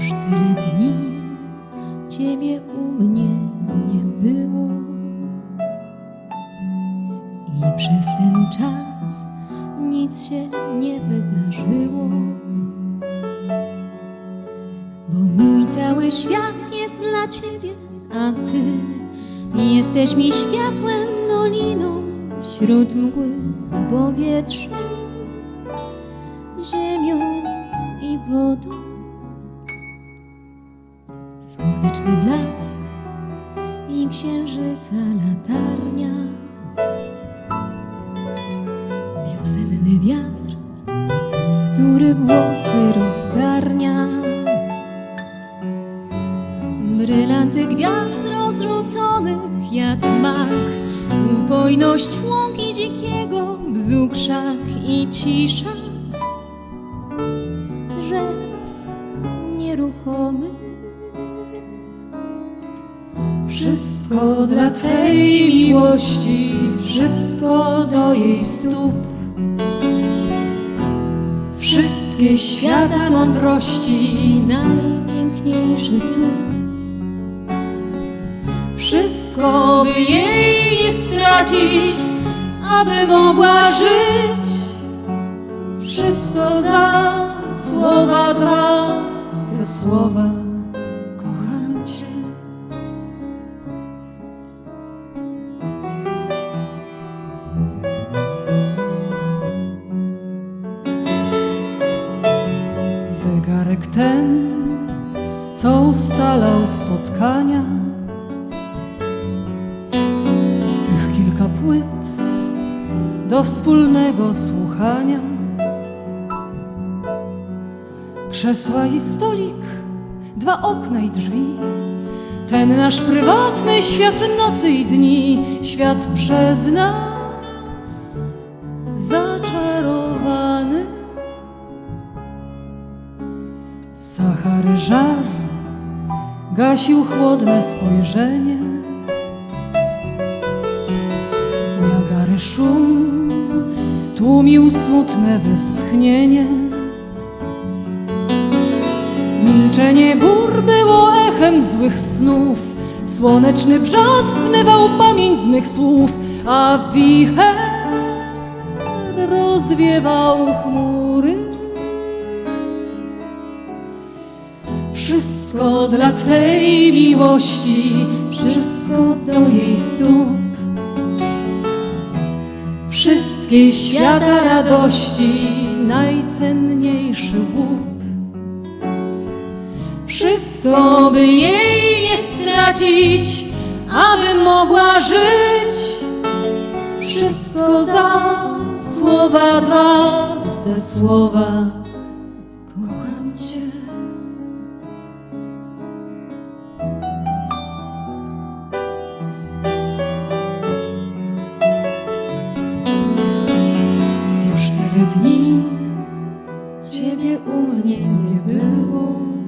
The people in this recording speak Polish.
Już tyle dni. Ciebie u mnie nie było. I przez ten czas nic się nie wydarzyło. Bo mój cały świat jest dla Ciebie, a Ty Jesteś mi światłem, doliną Wśród mgły, powietrzem Ziemią i wodą Słoneczny blask i księżyca latarnia. Wiosenny wiatr, który włosy rozgarnia. Brylanty gwiazd rozrzuconych jak mak. Upojność łąki dzikiego bzu krzak i cisza. Drzew nieruchomy Wszystko dla Twej miłości, wszystko do jej stóp. Wszystkie świata mądrości, najpiękniejszy cud wszystko by jej nie stracić, aby mogła żyć. Wszystko za słowa dwa, te słowa Zegarek ten, co ustalał spotkania, tych kilka płyt do wspólnego słuchania, krzesła i stolik, dwa okna i drzwi. Ten nasz prywatny świat nocy i dni, świat przez nas zaczarowany. Sachary żar gasił chłodne spojrzenie. Niagary szum tłumił smutne westchnienie. Milczenie gór było echem złych snów. Słoneczny brzask zmywał pamięć z mych słów, a wicher rozwiewał chmury. Wszystko dla Twej miłości, wszystko do jej stóp. Wszystkie świata radości, najcenniejszy łup. Wszystko, by jej nie stracić, aby mogła żyć. Wszystko za słowa dwa, te słowa kocham Cię. U mnie nie było